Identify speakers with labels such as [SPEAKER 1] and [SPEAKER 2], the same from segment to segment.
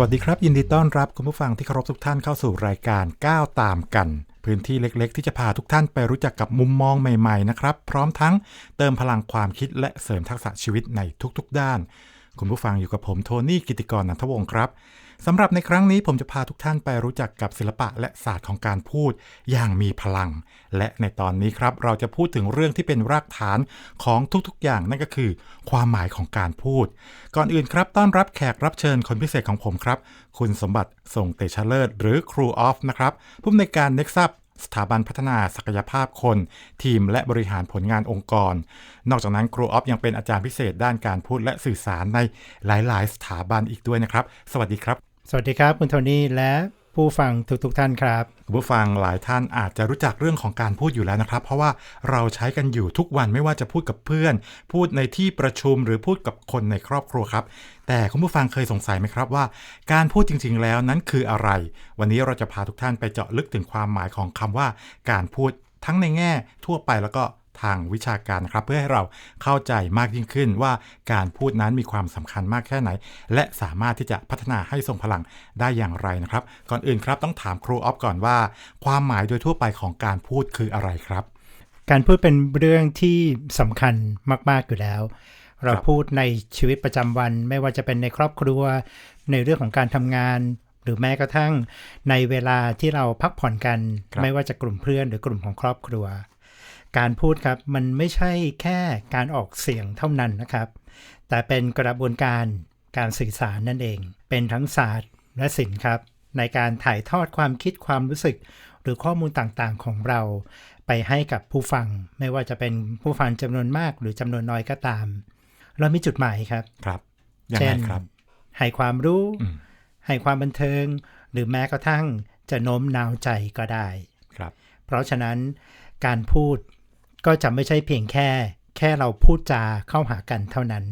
[SPEAKER 1] วัสดีครับ ยินดีต้อนรับคุณผู้ฟังที่เคารพทุกท่านเข้าสู่รายการก้าวตามกัน พื้นที่เล็กๆ ที่จะพาทุกท่านไปรู้จักกับมุมมองใหม่ๆนะครับ พร้อมทั้งเติมพลังความคิดและเสริมทักษะชีวิตในทุกๆ ด้าน คุณผู้ฟังอยู่กับผมโทนี่กิติกรนันทวงศ์ครับ สำหรับในครั้งนี้ผมจะพาทุกท่านไปรู้จักกับศิลปะและศาสตร์ของการพูดอย่างมีพลัง และในตอนนี้ครับเราจะพูดถึงเรื่องที่เป็นรากฐานของทุกๆอย่างนั่นก็คือ ความหมายของการพูด ก่อนอื่นครับต้อนรับแขกรับเชิญคนพิเศษของผมครับ คุณสมบัติส่งเตชะเลิศหรือครูออฟนะครับผู้อำนวยการเน็กซับสถาบันพัฒนาศักยภาพคน ทีมและบริหารผลงานองค์กร นอกจากนั้นครูออฟยังเป็นอาจารย์พิเศษด้านการพูดและสื่อสารในหลาย ๆ สถาบันอีกด้วยนะครับ สวัสดีครับ
[SPEAKER 2] สวัสดีครับ คุณโทนี่และผู้ฟังทุกๆทท่านครับ
[SPEAKER 1] คุณผู้ฟังหลายท่านอาจจะรู้จักเรื่องของการพูดอยู่แล้วนะครับ เพราะว่าเราใช้กันอยู่ทุกวันไม่ว่าจะพูดกับเพื่อน พูดในที่ประชุมหรือพูดกับคนในครอบครัวครับ แต่คุณผู้ฟังเคยสงสัยไหมครับว่า การพูดจริง ๆ แล้วนั้นคืออะไร วันนี้เราจะพาทุกท่านไปเจาะลึกถึงความหมายของคำว่า การพูดทั้งในแง่ทั่วไปแล้วก็ ทางวิชาการนะครับ เพื่อให้เราเข้าใจมากยิ่งขึ้นว่าการพูดนั้นมีความสำคัญมากแค่ไหน และสามารถที่จะพัฒนาให้ทรงพลังได้อย่างไรนะครับ ก่อนอื่นครับต้องถามครูออฟก่อนว่า ความหมายโดยทั่วไปของการพูดคืออะไรครับ
[SPEAKER 2] การพูดเป็นเรื่องที่สำคัญมากๆอยู่แล้ว เราพูดในชีวิตประจำวัน ไม่ว่าจะเป็นในครอบครัว ในเรื่องของการทำงานหรือแม้กระทั่งในเวลาที่เราพักผ่อนกัน ไม่ว่าจะกลุ่มเพื่อนหรือกลุ่มของครอบครัว การพูดครับมันไม่ใช่แค่การออกเสียงเท่านั้นนะครับ แต่เป็นกระบวนการการสื่อสารนั่นเอง เป็นทั้งศาสตร์และศิลป์ครับ ในการถ่ายทอดความคิดความรู้สึก หรือข้อมูลต่างๆของเรา ไปให้กับผู้ฟัง ไม่ว่าจะเป็นผู้ฟังจำนวนมากหรือจำนวนน้อยก็ตาม เรามีจุดหมายครับ
[SPEAKER 1] ครับยังไงครับ
[SPEAKER 2] ให้ความรู้ ให้ความบันเทิง หรือแม้กระทั่งจะโน้มน้าวใจก็ได้
[SPEAKER 1] ครับ
[SPEAKER 2] เพราะฉะนั้นการพูด ก็จะไม่ใช่เพียงแค่ แค่เราพูดจาเข้าหากันเท่านั้น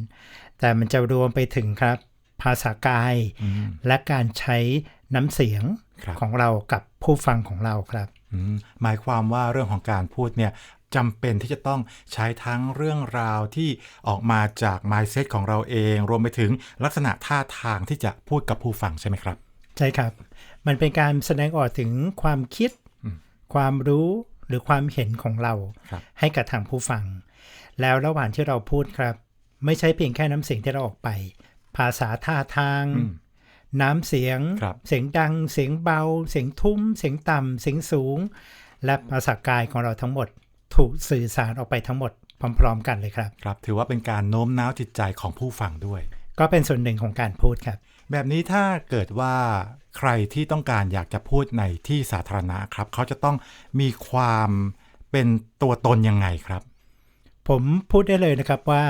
[SPEAKER 2] แต่มันจะรวมไปถึงครับ ภาษากาย และการใช้น้ำเสียงของเรากับผู้ฟังของเราครับ
[SPEAKER 1] หมายความว่าเรื่องของการพูดเนี่ยจำเป็นที่จะต้องใช้ทั้งเรื่องราวที่ออกมาจาก mindset ของเราเอง รวมไปถึงลักษณะท่าทางที่จะพูดกับผู้ฟังใช่ไหมครับ
[SPEAKER 2] ใช่ครับ มันเป็นการแสดงออกถึงความคิด ความรู้ หรือความเห็นของเรารให้กับทางผู้ฟัง แล้วระหว่างที่เราพูดครับ ไม่ใช่เพียงแค่น้ำเสียงที่เราออกไป ภาษาท่าทาง น้ำเสียง เสียงดัง เสียงเบา เสียงทุ้ม เสียงต่ำเสียงสูง และภาษากายของเราทั้งหมด ถูกสื่อสารออกไปทั้งหมดพร้อม ๆ กันเลยครับ
[SPEAKER 1] ครับ ถือว่าเป็นการโน้มน้าวจิตใจของผู้ฟังด้วย
[SPEAKER 2] ก็เป็นส่วนหนึ่งของการพูดครับ
[SPEAKER 1] แบบนี้ถ้าเกิดว่า ใครที่ต้องการอยากจะพูดในที่สาธารณะครับ เขาจะต้องมีความเป็นตัวตนยังไงครับ
[SPEAKER 2] ผมพูดได้เลยนะครับว่า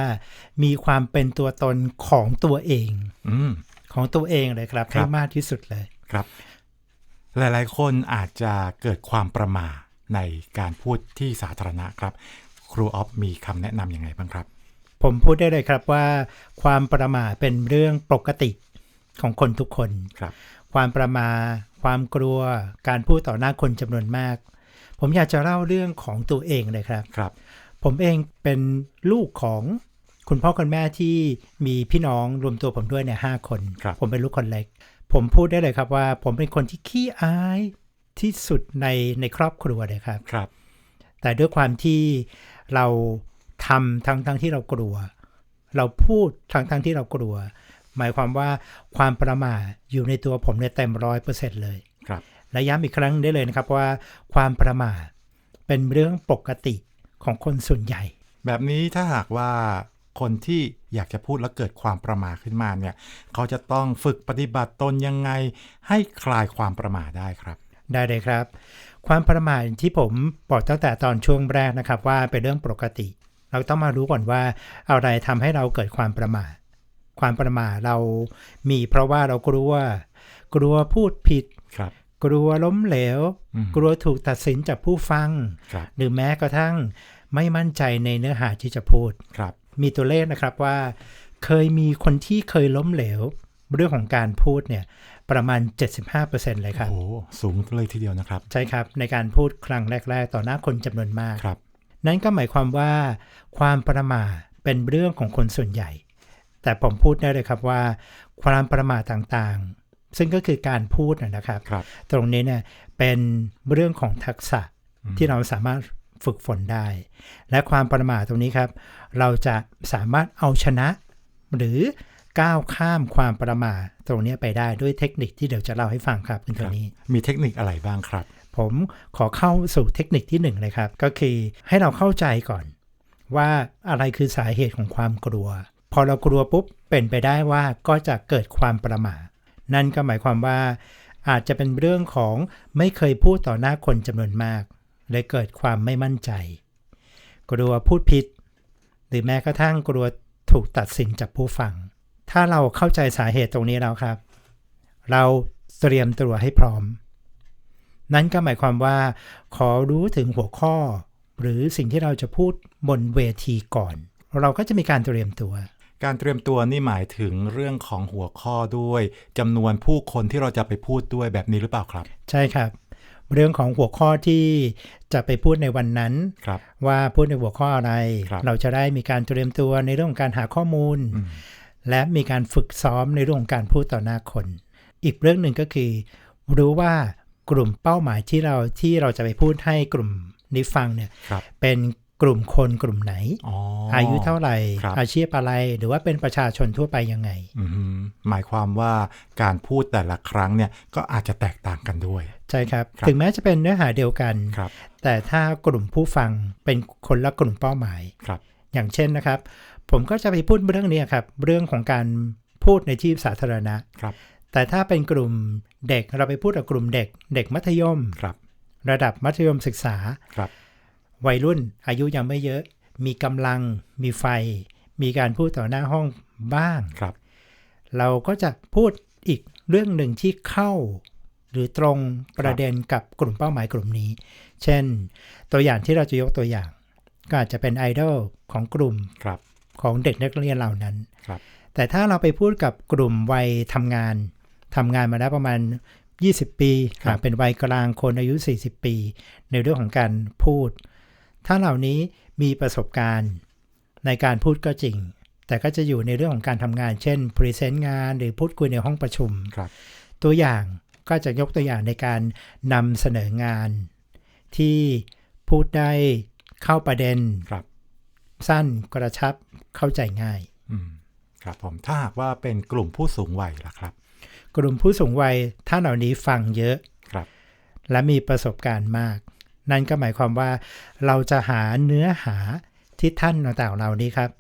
[SPEAKER 2] มีความเป็นตัวตนของตัวเอง
[SPEAKER 1] อ
[SPEAKER 2] ของตัวเองเลยครับให้มากที่สุดเลย
[SPEAKER 1] ครับ หลายๆ คนอาจจะเกิดความประมาทในการพูดที่สาธารณะครับ ครูออฟมีคำแนะนำยังไงบ้างครับ
[SPEAKER 2] ผมพูดได้เลยครับว่า ความประมาทเป็นเรื่องปกติของคนทุกคน
[SPEAKER 1] ครับ
[SPEAKER 2] ความประมา ความกลัว การพูดต่อหน้าคนจำนวนมาก ผมอยากจะเล่าเรื่องของตัวเองเลยครับ
[SPEAKER 1] ครับ
[SPEAKER 2] ผมเองเป็นลูกของคุณพ่อคุณแม่ที่มีพี่น้องรวมตัวผมด้วยเนี่ยห้าคน
[SPEAKER 1] ค
[SPEAKER 2] ผมเป็นลูกคนเล็ก ผมพูดได้เลยครับว่า ผมเป็นคนที่ขี้อายที่สุดในในครอบครัวเลยครับ
[SPEAKER 1] ครับ
[SPEAKER 2] แต่ด้วยความที่เราทำทั้งทั้งที่เรากลัว เราพูดทั้งทั้งที่เรากลัว หมายความว่าความประมาทอยู่ในตัวผมเนี่ยเต็มร้อยเปอร์เซ็นต์เลย
[SPEAKER 1] ครับ
[SPEAKER 2] และย้ำอีกครั้งได้เลยนะครับว่าความประมาทเป็นเรื่องปกติของคนส่วนใหญ่
[SPEAKER 1] แบบนี้ถ้าหากว่าคนที่อยากจะพูดแล้วเกิดความประมาทขึ้นมาเนี่ย เขาจะต้องฝึกปฏิบัติตนยังไงให้คลายความประมาทได้ครับ
[SPEAKER 2] ได้เลยครับ ความประมาทที่ผมบอกตั้งแต่ตอนช่วงแรกนะครับว่าเป็นเรื่องปกติ เราต้องมารู้ก่อนว่าอะไรทำให้เราเกิดความประมาท ความประมาทเรามีเพราะว่าเรากลัว กลัวพูดผิดกลัวล้มเหลว กลัวถูกตัดสินจากผู้ฟัง หรือแม้กระทั่งไม่มั่นใจในเนื้อหาที่จะพูดมีตัวเลขนะครับว่า เคยมีคนที่เคยล้มเหลว เรื่องของการพูดเนี่ยประมาณ 75%เลยครับ
[SPEAKER 1] โอ้สูงเลยทีเดียวนะครับ
[SPEAKER 2] ใช่ครับ ในการพูดครั้งแรก ๆ ต่อหน้าคนจำนวนมาก
[SPEAKER 1] ครับ
[SPEAKER 2] นั่นก็หมายความว่า ความประมาทเป็นเรื่องของคนส่วนใหญ่ แต่ผมพูดได้เลยครับว่า ความประมาทต่างซึ่งก็คือการพูดนะนะครับ
[SPEAKER 1] ครับ
[SPEAKER 2] ตรงนี้เนี่ยเป็นเรื่องของทักษะที่เราสามารถฝึกฝนได้ และความประมาทตรงนี้ครับ เราจะสามารถเอาชนะ หรือก้าวข้ามความประมาทตรงนี้ไปได้ด้วยเทคนิคที่เดี๋ยวจะเล่าให้ฟังครับคุณโทนี่
[SPEAKER 1] มีเทคนิคอะไรบ้างครับ
[SPEAKER 2] ผมขอเข้าสู่เทคนิคที่หนึ่งเลยครับ ก็คือให้เราเข้าใจก่อน ว่าอะไรคือสาเหตุของความกลัว พอเรากลัวปุ๊บเป็นไปได้ว่าก็จะเกิดความประมาทนั่นก็หมายความว่า อาจจะเป็นเรื่องของไม่เคยพูดต่อหน้าคนจำนวนมากเลยเกิดความไม่มั่นใจ กลัวพูดผิด หรือแม้กระทั่งกลัวถูกตัดสินจากผู้ฟัง ถ้าเราเข้าใจสาเหตุตรงนี้แล้วครับ เราเตรียมตัวให้พร้อม นั่นก็หมายความว่า ขอรู้ถึงหัวข้อ หรือสิ่งที่เราจะพูดบนเวทีก่อน เราก็จะมีการเตรียมตัว
[SPEAKER 1] การเตรียมตัวนี่หมายถึงเรื่องของหัวข้อด้วยจำนวนผู้คนที่เราจะไปพูดด้วยแบบนี้หรือเปล่าครับ
[SPEAKER 2] ใช่ครับ เรื่องของหัวข้อที่จะไปพูดในวันนั้น
[SPEAKER 1] ครับ
[SPEAKER 2] ว่าพูดในหัวข้ออะไร
[SPEAKER 1] ครับ
[SPEAKER 2] เราจะได้มีการเตรียมตัวในเรื่องของการหาข้อมูล
[SPEAKER 1] อืม
[SPEAKER 2] และมีการฝึกซ้อมในเรื่องของการพูดต่อหน้าคน อีกเรื่องหนึ่งก็คือ รู้ว่ากลุ่มเป้าหมายที่เราที่เราจะไปพูดให้กลุ่มนี้ฟังเนี่ย
[SPEAKER 1] ครับ
[SPEAKER 2] เป็น กลุ่มคนกลุ่มไหน
[SPEAKER 1] อ๋อ
[SPEAKER 2] อายุเท่าไหร่
[SPEAKER 1] ครับ
[SPEAKER 2] อาชีพอะไรหรือว่าเป็นประชาชนทั่วไปยังไง
[SPEAKER 1] อืมหมายความว่าการพูดแต่ละครั้งเนี่ยก็อาจจะแตกต่างกันด้วย
[SPEAKER 2] ใช่ครับ
[SPEAKER 1] ครับ
[SPEAKER 2] ถึงแม้จะเป็นเนื้อหาเดียวกัน
[SPEAKER 1] ครับ
[SPEAKER 2] แต่ถ้ากลุ่มผู้ฟังเป็นคนละกลุ่มเป้าหมาย
[SPEAKER 1] ครับ
[SPEAKER 2] อย่างเช่นนะครับ ผมก็จะไปพูดเรื่องนี้ครับ เรื่องของการพูดในที่สาธารณะ
[SPEAKER 1] ครับ
[SPEAKER 2] แต่ถ้าเป็นกลุ่มเด็กเราไปพูดกับกลุ่มเด็ก เด็กมัธยม
[SPEAKER 1] ครับ
[SPEAKER 2] ระดับมัธยมศึกษา
[SPEAKER 1] ครับ
[SPEAKER 2] วัยรุ่นอายุยังไม่เยอะ มีกำลัง มีไฟ มีการพูดต่อหน้าห้องบ้าง
[SPEAKER 1] ครับ
[SPEAKER 2] เราก็จะพูดอีกเรื่องหนึ่งที่เข้า หรือตรงประเด็นกับกลุ่มเป้าหมายกลุ่มนี้ เช่น ตัวอย่างที่เราจะยกตัวอย่าง ก็อาจจะเป็นไอดอลของกลุ่ม
[SPEAKER 1] ครับ
[SPEAKER 2] ของเด็กนักเรียนเหล่านั้น
[SPEAKER 1] ครับ
[SPEAKER 2] แต่ถ้าเราไปพูดกับกลุ่มวัยทำงานทำงานมาแล้วประมาณ 20 ปี
[SPEAKER 1] ครับ
[SPEAKER 2] อะเป็นวัยกลางคนอายุ 40 ปี ในเรื่องของการพูด ถ้าเหล่านี้มีประสบการณ์ ในการพูดก็จริง แต่ก็จะอยู่ในเรื่องของการทำงาน เช่นพรีเซนต์งานหรือพูดคุยในห้องประชุม
[SPEAKER 1] ครับ
[SPEAKER 2] ตัวอย่างก็จะยกตัวอย่างในการนำเสนองาน ที่พูดได้เข้าประเด็น
[SPEAKER 1] ครับ
[SPEAKER 2] สั้นกระชับเข้าใจง่าย
[SPEAKER 1] อืมครับผมถ้าหากว่าเป็นกลุ่มผู้สูงวัยล่ะครับ
[SPEAKER 2] กลุ่มผู้สูงวัยท่านเหล่านี้ฟังเยอะ
[SPEAKER 1] ครับ
[SPEAKER 2] และมีประสบการณ์มาก นั่นก็หมายความว่าเราจะหาเนื้อหาที่ท่านต่างๆเหล่านี้ครับ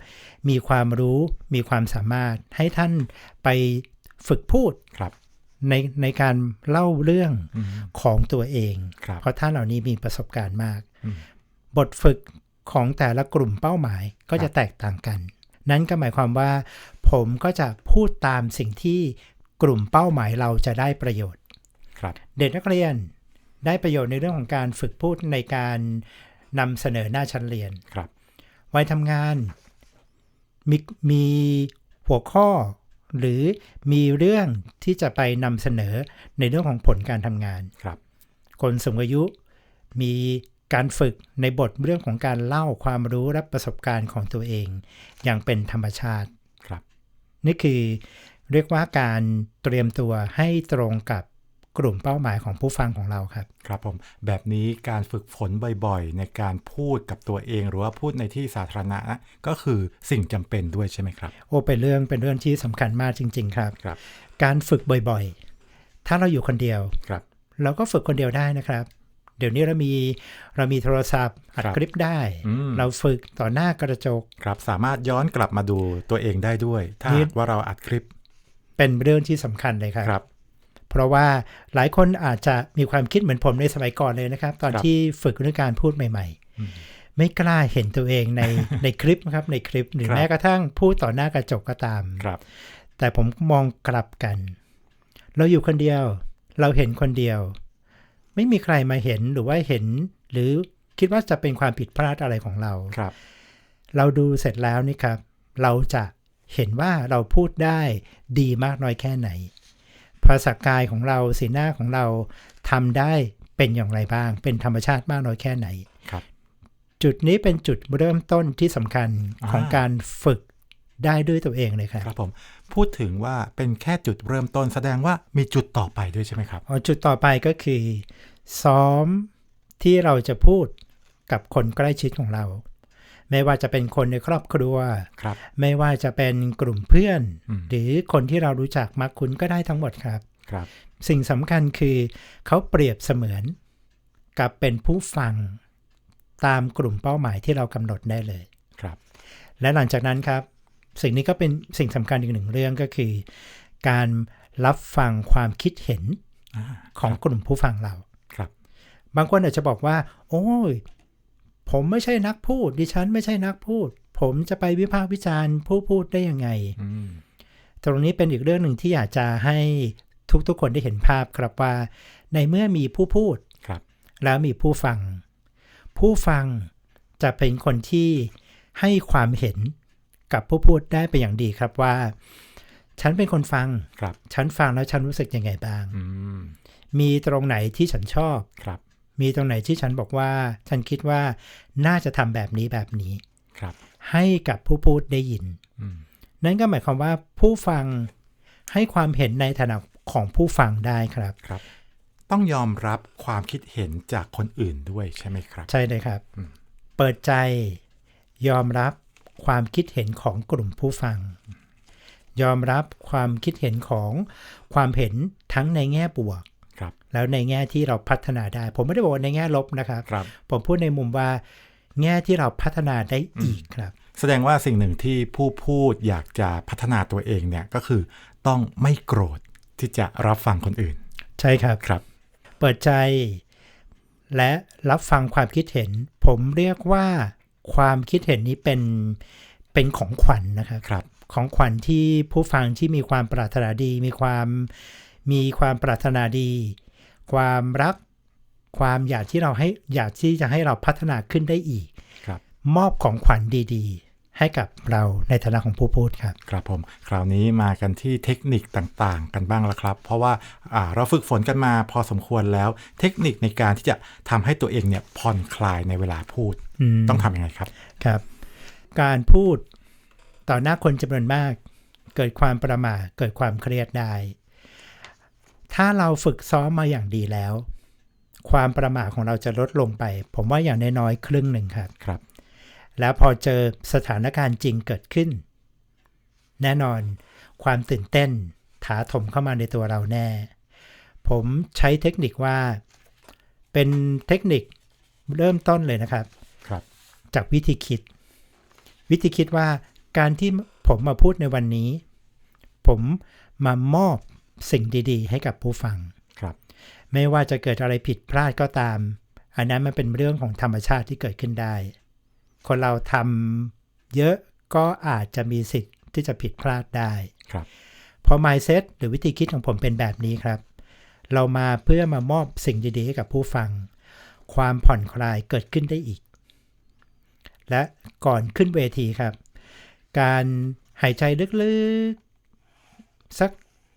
[SPEAKER 2] มีความรู้มีความสามารถให้ท่านไปฝึกพูด
[SPEAKER 1] ครับ
[SPEAKER 2] ในในการเล่าเรื่อง
[SPEAKER 1] อืม
[SPEAKER 2] ของตัวเอง
[SPEAKER 1] ครับ
[SPEAKER 2] เพราะท่านเหล่านี้มีประสบการณ์มาก
[SPEAKER 1] อืม
[SPEAKER 2] บทฝึกของแต่ละกลุ่มเป้าหมายก็
[SPEAKER 1] ครั
[SPEAKER 2] จะ
[SPEAKER 1] บ
[SPEAKER 2] แตกต่างกัน นั่นก็หมายความว่า ผมก็จะพูดตามสิ่งที่กลุ่มเป้าหมายเราจะได้ประโยชน์
[SPEAKER 1] ครับ
[SPEAKER 2] เด็กนักเรียน ได้ประโยชน์ในเรื่องของการฝึกพูดในการนำเสนอหน้าชั้นเรียน
[SPEAKER 1] ครับ
[SPEAKER 2] วัยทำงานมีมีหัวข้อ หรือมีเรื่องที่จะไปนำเสนอในเรื่องของผลการทำงาน
[SPEAKER 1] ครับ
[SPEAKER 2] คนสูงอายุมีการฝึกในบทเรื่องของการเล่าความรู้และประสบการณ์ของตัวเอง อย่างเป็นธรรมชาติ
[SPEAKER 1] ครับ
[SPEAKER 2] นี่คือเรียกว่าการเตรียมตัวให้ตรงกับ กลุ่มเป้าหมายของผู้ฟังของเราครับ
[SPEAKER 1] ครับผม แบบนี้การฝึกฝนบ่อยๆ ในการพูดกับตัวเอง หรือว่าพูดในที่สาธารณะก็คือสิ่งจำเป็นด้วยใช่ไหมครับ
[SPEAKER 2] โอ้เป็นเรื่องเป็นเรื่องที่สำคัญมากจริง ๆ ครับ
[SPEAKER 1] ครับ
[SPEAKER 2] การฝึกบ่อยๆ ถ้าเราอยู่คนเดียว
[SPEAKER 1] ครับ
[SPEAKER 2] เราก็ฝึกคนเดียวได้นะครับเดี๋ยวนี้เรามีเรามีโทรศัพท์อัด
[SPEAKER 1] ครับ
[SPEAKER 2] คลิปได้
[SPEAKER 1] อืม
[SPEAKER 2] เราฝึกต่อหน้ากระจก
[SPEAKER 1] ครับสามารถย้อนกลับมาดูตัวเองได้ด้วย ถ้า
[SPEAKER 2] นี่
[SPEAKER 1] หากว่าเราอัดคลิป
[SPEAKER 2] เป็นเรื่องที่สำคัญเลยครับ
[SPEAKER 1] ครับ
[SPEAKER 2] เพราะว่าหลายคนอาจจะมีความคิดเหมือนผมในสมัยก่อนเลยนะครับ ตอน
[SPEAKER 1] ครับ
[SPEAKER 2] ที่ฝึกเรื่องการพูดใหม่
[SPEAKER 1] อืม
[SPEAKER 2] ๆไม่กล้าเห็นตัวเองในในคลิปนะครับในคลิปหรือ
[SPEAKER 1] ครับ
[SPEAKER 2] แม้กระทั่งพูดต่อหน้ากระจกก็ตาม
[SPEAKER 1] ครับ
[SPEAKER 2] แต่ผมมองกลับกัน เราอยู่คนเดียว เราเห็นคนเดียว ไม่มีใครมาเห็นหรือว่าเห็น หรือคิดว่าจะเป็นความผิดพลาดอะไรของเรา
[SPEAKER 1] ครับ
[SPEAKER 2] เราดูเสร็จแล้วนี่ครับ เราจะเห็นว่าเราพูดได้ดีมากน้อยแค่ไหน ภาษากายของเราสีหน้าของเราทำได้เป็นอย่างไรบ้าง เป็นธรรมชาติมากน้อยแค่ไหน
[SPEAKER 1] ครับ
[SPEAKER 2] จุดนี้เป็นจุดเริ่มต้นที่สำคัญ
[SPEAKER 1] อ่า
[SPEAKER 2] ของการฝึกได้ด้วยตัวเองเลยครับ
[SPEAKER 1] ครับผมพูดถึงว่าเป็นแค่จุดเริ่มต้นแสดงว่ามีจุดต่อไปด้วยใช่ไหมครับ
[SPEAKER 2] อ๋อจุดต่อไปก็คือ ซ้อมที่เราจะพูดกับคนใกล้ชิดของเรา ไม่ว่าจะเป็นคนในครอบครัว
[SPEAKER 1] ครับ
[SPEAKER 2] ไม่ว่าจะเป็นกลุ่มเพื่อน
[SPEAKER 1] อืม
[SPEAKER 2] หรือคนที่เรารู้จักมักคุ้นก็ได้ทั้งหมดครับ
[SPEAKER 1] ครับ
[SPEAKER 2] สิ่งสำคัญคือเขาเปรียบเสมือน กับเป็นผู้ฟังตามกลุ่มเป้าหมายที่เรากำหนดได้เลย
[SPEAKER 1] ครับ
[SPEAKER 2] และหลังจากนั้นครับ สิ่งนี้ก็เป็นสิ่งสำคัญอีกหนึ่งเรื่องก็คือ การรับฟังความคิดเห็น
[SPEAKER 1] อ่า
[SPEAKER 2] ของกลุ่มผู้ฟังเรา
[SPEAKER 1] ครับ
[SPEAKER 2] บางคนอาจจะบอกว่า โอ้ย ผมไม่ใช่นักพูด ดิฉันไม่ใช่นักพูด ผมจะไปวิพากษ์วิจารณ์ผู้พูดได้ยังไง
[SPEAKER 1] อืม
[SPEAKER 2] ตรงนี้เป็นอีกเรื่องหนึ่งที่อยากจะให้ทุกๆคนได้เห็นภาพครับว่า ในเมื่อมีผู้พูด
[SPEAKER 1] ครับ
[SPEAKER 2] แล้วมีผู้ฟัง ผู้ฟังจะเป็นคนที่ให้ความเห็นกับผู้พูดได้เป็นอย่างดีครับว่า ฉันเป็นคนฟัง
[SPEAKER 1] ครับ
[SPEAKER 2] ฉันฟังแล้วฉันรู้สึกยังไงบ้าง
[SPEAKER 1] อืม
[SPEAKER 2] มีตรงไหนที่ฉันชอบ
[SPEAKER 1] ครับ
[SPEAKER 2] มีตรงไหนที่ฉันบอกว่า ฉันคิดว่าน่าจะทำแบบนี้แบบนี้
[SPEAKER 1] ครับ
[SPEAKER 2] ให้กับผู้พูดได้ยิน
[SPEAKER 1] อืม
[SPEAKER 2] นั่นก็หมายความว่าผู้ฟังให้ความเห็นในฐานะของผู้ฟังได้ครับ
[SPEAKER 1] ครับ ต้องยอมรับความคิดเห็นจากคนอื่นด้วยใช่ไหมครับ
[SPEAKER 2] ใช่เลยครับ
[SPEAKER 1] อืม
[SPEAKER 2] เปิดใจยอมรับความคิดเห็นของกลุ่มผู้ฟัง ยอมรับความคิดเห็นของความเห็นทั้งในแง่บวก
[SPEAKER 1] ครับ
[SPEAKER 2] แล้วในแง่ที่เราพัฒนาได้ ผมไม่ได้บอกว่าในแง่ลบนะครับ
[SPEAKER 1] ครับ
[SPEAKER 2] ผมพูดในมุมว่า แง่ที่เราพัฒนาได้อีกครับ
[SPEAKER 1] แสดงว่าสิ่งหนึ่งที่ผู้พูดอยากจะพัฒนาตัวเองเนี่ยก็คือต้องไม่โกรธที่จะรับฟังคนอื่น
[SPEAKER 2] ใช่ครับ
[SPEAKER 1] ครับ
[SPEAKER 2] เปิดใจและรับฟังความคิดเห็น ผมเรียกว่าความคิดเห็นนี้เป็นเป็นของขวัญนะครับ
[SPEAKER 1] ครับ
[SPEAKER 2] ของขวัญที่ผู้ฟังที่มีความปรารถนาดี มีความ มีความปรารถนาดี ความรัก ความอยากที่เราให้อยากที่จะให้เราพัฒนาขึ้นได้อีก
[SPEAKER 1] ครับ
[SPEAKER 2] มอบของขวัญดีๆ ให้กับเราในฐานะของผู้พูดครับ
[SPEAKER 1] ครับผม คราวนี้มากันที่เทคนิคต่างๆ กันบ้างแล้วครับ เพราะว่าอ่าเราฝึกฝนกันมาพอสมควรแล้ว เทคนิคในการที่จะทำให้ตัวเองเนี่ยผ่อนคลายในเวลาพูด
[SPEAKER 2] อืม
[SPEAKER 1] ต้องทำยังไงครับ
[SPEAKER 2] ครับ การพูดต่อหน้าคนจำนวนมาก เกิดความประหมาเกิดความเครียดได้ ถ้าเราฝึกซ้อมมาอย่างดีแล้ว ความประหมาของเราจะลดลงไป ผมว่าอย่างน้อยๆครึ่งหนึ่งครับ
[SPEAKER 1] ครับ
[SPEAKER 2] แล้วพอเจอสถานการณ์จริงเกิดขึ้น แน่นอน ความตื่นเต้นถาถมเข้ามาในตัวเราแน่ ผมใช้เทคนิคว่า เป็นเทคนิคเริ่มต้นเลยนะครับ
[SPEAKER 1] ครับ
[SPEAKER 2] จากวิธีคิด วิธีคิดว่าการที่ผมมาพูดในวันนี้ ผมมามอบ สิ่งดีๆ ให้กับผู้ฟัง
[SPEAKER 1] ครับ
[SPEAKER 2] ไม่ว่าจะเกิดอะไรผิดพลาดก็ตาม อันนั้นมันเป็นเรื่องของธรรมชาติที่เกิดขึ้นได้ คนเราทำเยอะก็อาจจะมีสิทธิ์ที่จะผิดพลาดได้
[SPEAKER 1] ครับ
[SPEAKER 2] พอ mindset หรือวิธีคิดของผมเป็นแบบนี้ครับ เรามาเพื่อมามอบสิ่งดีๆให้กับผู้ฟัง ความผ่อนคลายเกิดขึ้นได้อีก และก่อนขึ้นเวทีครับ การหายใจลึกๆ สัก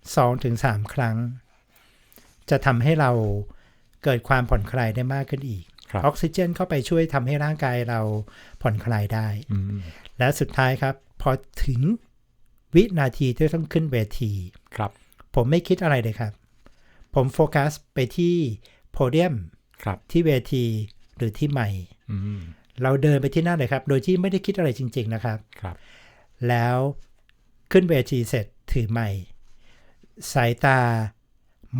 [SPEAKER 2] 2-3 ครั้ง จะทำให้เราเกิดความผ่อนคลายได้มากขึ้นอีก
[SPEAKER 1] ครับ
[SPEAKER 2] ออกซิเจนเข้าไปช่วยทำให้ร่างกายเราผ่อนคลายได้
[SPEAKER 1] อืม
[SPEAKER 2] และสุดท้ายครับ พอถึงวินาทีที่ต้องขึ้นเวที
[SPEAKER 1] ครับ
[SPEAKER 2] ผมไม่คิดอะไรเลยครับ ผมโฟกัสไปที่โพเดียม
[SPEAKER 1] ครับ
[SPEAKER 2] ที่เวทีหรือที่ใหม่
[SPEAKER 1] อืม
[SPEAKER 2] เราเดินไปที่นั่นเลยครับ โดยที่ไม่ได้คิดอะไรจริง ๆ นะครับ
[SPEAKER 1] ครับ
[SPEAKER 2] แล้วขึ้นเวทีเสร็จถือไมค์ สายตา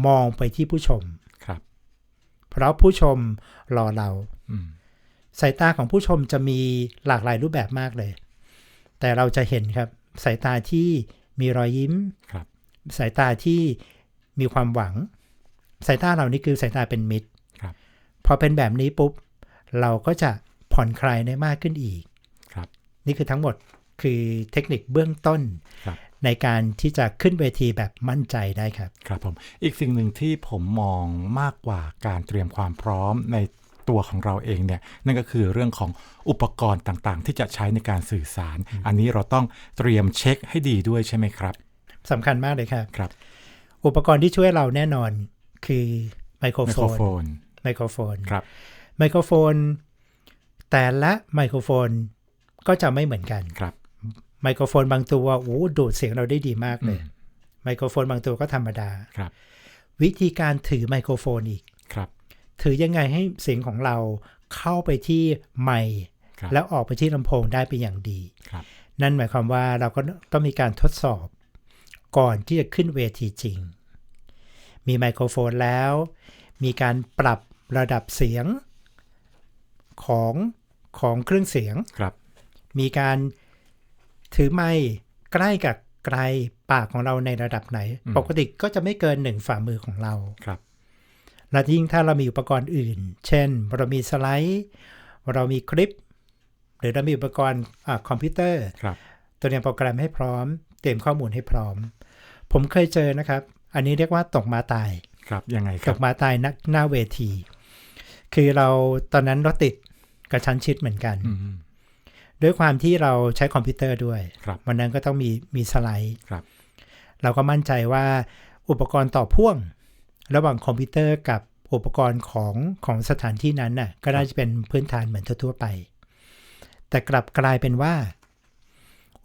[SPEAKER 2] มองไปที่ผู้ชม
[SPEAKER 1] ครับ
[SPEAKER 2] เพราะผู้ชมรอเรา
[SPEAKER 1] อืม
[SPEAKER 2] สายตาของผู้ชมจะมีหลากหลายรูปแบบมากเลย แต่เราจะเห็นครับ สายตาที่มีรอยยิ้ม
[SPEAKER 1] ครับ
[SPEAKER 2] สายตาที่มีความหวัง สายตาเหล่านี้คือสายตาเป็นมิตร
[SPEAKER 1] ครับ
[SPEAKER 2] พอเป็นแบบนี้ปุ๊บ เราก็จะผ่อนคลายได้มากขึ้นอีก
[SPEAKER 1] ครับ
[SPEAKER 2] นี่คือทั้งหมดคือเทคนิคเบื้องต้น
[SPEAKER 1] ครับ
[SPEAKER 2] ในการที่จะขึ้นเวทีแบบมั่นใจได้ครับ
[SPEAKER 1] ครับผม อีกสิ่งหนึ่งที่ผมมองมากกว่าการเตรียมความพร้อมในตัวของเราเองเนี่ยนั่นก็คือเรื่องของอุปกรณ์ต่างๆ ที่จะใช้ในการสื่อสาร อันนี้เราต้องเตรียมเช็คให้ดีด้วยใช่ไหมครับ
[SPEAKER 2] สำคัญมากเลยครับ
[SPEAKER 1] ครับ
[SPEAKER 2] อุปกรณ์ที่ช่วยเราแน่นอนคือไมโคร
[SPEAKER 1] ไม
[SPEAKER 2] โฟ
[SPEAKER 1] โคร
[SPEAKER 2] น
[SPEAKER 1] โฟน
[SPEAKER 2] ไมโครโฟน
[SPEAKER 1] ครับ
[SPEAKER 2] ไมโครโฟน แต่ละไมโครโฟนก็จะไม่เหมือนกัน
[SPEAKER 1] ครับ
[SPEAKER 2] ไมโครโฟนบางตัวโอ้ดูดเสียงเราได้ดีมากเลย ไมโครโฟนบางตัวก็ธรรมดา
[SPEAKER 1] ครับ
[SPEAKER 2] วิธีการถือไมโครโฟนอีก
[SPEAKER 1] ครับ
[SPEAKER 2] ถือยังไงให้เสียงของเราเข้าไปที่ไมค์
[SPEAKER 1] ครับ
[SPEAKER 2] แล้วออกไปที่ลำโพงได้เป็นอย่างดี
[SPEAKER 1] ครับ
[SPEAKER 2] นั่นหมายความว่าเราก็ต้องมีการทดสอบ ก่อนที่จะขึ้นเวทีจริง มีไมโครโฟนแล้ว มีการปรับระดับเสียงของของเครื่องเสียง
[SPEAKER 1] ครับ
[SPEAKER 2] มีการ ถือไมค์ใกล้กับไกลปากของเราในระดับไหน ปกติก็จะไม่เกินหนึ่งฝ่ามือของเรา
[SPEAKER 1] ครับ
[SPEAKER 2] และยิ่งถ้าเรามีอุปกรณ์อื่น เช่น เรามีสไลด์ เรามีคลิป หรือเรามีอุปกรณ์อาคอมพิวเตอร์
[SPEAKER 1] ครับ
[SPEAKER 2] ตัวเตรียมโปรแกรมให้พร้อม เตรียมข้อมูลให้พร้อม ผมเคยเจอนะครับ อันนี้เรียกว่าตกมาตาย
[SPEAKER 1] ครับยังไงค
[SPEAKER 2] ต
[SPEAKER 1] รับ
[SPEAKER 2] กมาตายนักหน้าเวที คือเราตอนนั้นรถติดกระชั้นชิดเหมือนกัน
[SPEAKER 1] อืม
[SPEAKER 2] ด้วยความที่เราใช้คอมพิวเตอร์ด้วย
[SPEAKER 1] ครับ
[SPEAKER 2] วันนั้นก็ต้องมีมีสไลด์
[SPEAKER 1] ครับ
[SPEAKER 2] เราก็มั่นใจว่าอุปกรณ์ต่อพ่วง ระหว่างคอมพิวเตอร์กับอุปกรณ์ของของสถานที่นั้นน่ะก็น่าจะเป็นพื้นฐานเหมือนทั่วๆไป แต่กลับกลายเป็นว่า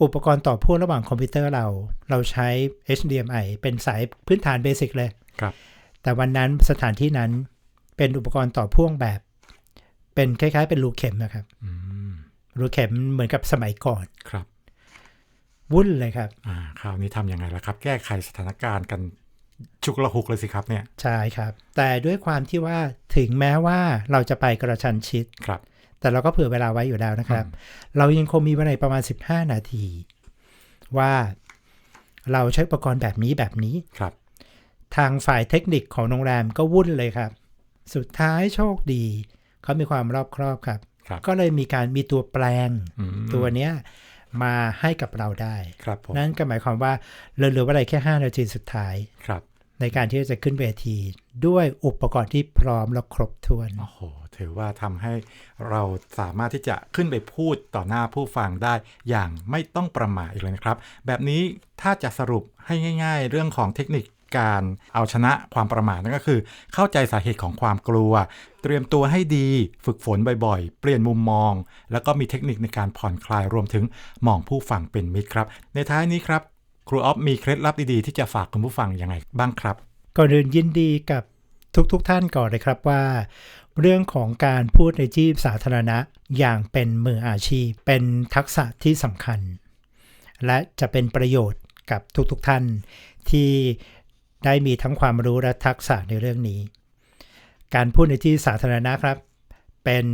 [SPEAKER 2] อุปกรณ์ต่อพ่วงระหว่างคอมพิวเตอร์เรา เราใช้ HDMI เป็นสายพื้นฐานเบสิกเลย
[SPEAKER 1] ครับ
[SPEAKER 2] แต่วันนั้นสถานที่นั้นเป็นอุปกรณ์ต่อพ่วงแบบ เป็นคล้ายๆ เป็นรูเข็มนะครับ
[SPEAKER 1] อื ม
[SPEAKER 2] รูเข็มเหมือนกับสมัยก่อน
[SPEAKER 1] ครับ
[SPEAKER 2] วุ่นเลยครับ
[SPEAKER 1] อ่าคราวนี้ทำยังไงล่ะครับ แก้ไขสถานการณ์กันฉุกละหุกเลยสิครับเนี่ย
[SPEAKER 2] ใช่ครับ แต่ด้วยความที่ว่าถึงแม้ว่าเราจะไปกระชันชิด
[SPEAKER 1] ครับ
[SPEAKER 2] แต่เราก็เผื่อเวลาไว้อยู่แล้วนะครับ เรายังคงมีเวลาประมาณ 15 นาที ว่าเราใช้อุปกรณ์แบบนี้แบบนี้
[SPEAKER 1] ครับ
[SPEAKER 2] ทางฝ่ายเทคนิคของโรงแรมก็วุ่นเลยครับ สุดท้ายโชคดี เขามีความรอบครอบครับ
[SPEAKER 1] ครับ
[SPEAKER 2] ก็เลยมีการมีตัวแปลง
[SPEAKER 1] อืม
[SPEAKER 2] ตัวเนี้ยมาให้กับเราได้
[SPEAKER 1] ครับผม
[SPEAKER 2] นั่นก็หมายความว่าเหลือๆเวลาแค่ 5 นาทีสุดท้าย
[SPEAKER 1] ครับ
[SPEAKER 2] ในการที่จะขึ้นเวที ด้วยอุปกรณ์ที่พร้อมและครบถ้วน
[SPEAKER 1] โอ้โหถือว่าทำให้เราสามารถที่จะขึ้นไปพูดต่อหน้าผู้ฟังได้อย่างไม่ต้องประมาทอีกเลยนะครับ แบบนี้ถ้าจะสรุปให้ง่าย ๆ เรื่องของเทคนิค การเอาชนะความประมาทนั่นก็คือ เข้าใจสาเหตุของความกลัว เตรียมตัวให้ดีฝึกฝนบ่อยๆ เปลี่ยนมุมมอง แล้วก็มีเทคนิคในการผ่อนคลายรวมถึงมองผู้ฟังเป็นมิตรครับ ในท้ายนี้ครับครูออฟมีเคล็ดลับดีๆที่จะฝากคุณผู้ฟังยังไงบ้างครับ
[SPEAKER 2] ก่อนอื่นยินดีกับทุกๆทท่านก่อนเลยครับว่า เรื่องของการพูดในที่สาธารณะอย่างเป็นมืออาชีพ เป็นทักษะที่สำคัญ และจะเป็นประโยชน์กับทุกๆทท่านที่ ได้มีทั้งความรู้และทักษะในเรื่องนี้ การพูดในที่สาธารณะครับ เป็น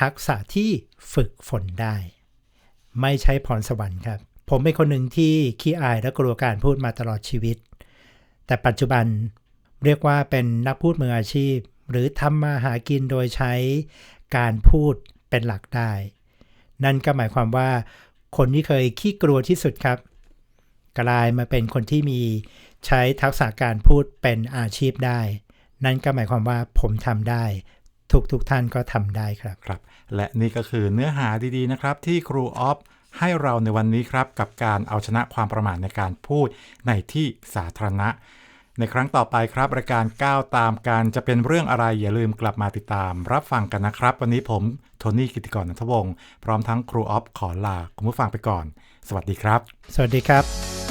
[SPEAKER 2] ทักษะที่ฝึกฝนได้ ไม่ใช่พรสวรรค์ครับ ผมเป็นคนหนึ่งที่ขี้อายและกลัวการพูดมาตลอดชีวิต แต่ปัจจุบันเรียกว่าเป็นนักพูดมืออาชีพ หรือทำมาหากินโดยใช้การพูดเป็นหลักได้ นั่นก็หมายความว่า คนที่เคยขี้กลัวที่สุดครับ กลายมาเป็นคนที่มี ใช้ทักษะการพูดเป็นอาชีพได้ นั่นก็หมายความว่าผมทำได้ ทุกทุกท่านก็ทำได้ครับ
[SPEAKER 1] ครับ และนี่ก็คือเนื้อหาดีๆนะครับ ที่ครูออฟให้เราในวันนี้ครับ กับการเอาชนะความประมาทในการพูดในที่สาธารณะ ในครั้งต่อไปครับรายการก้าวตามการจะเป็นเรื่องอะไรอย่าลืมกลับมาติดตาม รับฟังกันนะครับ วันนี้ผมโทนี่กิติกรนันทวงศ์พร้อมทั้งครูออฟขอลาคุณผู้ฟังไปก่อน สวัสดีครับ
[SPEAKER 2] สวัสดีครับ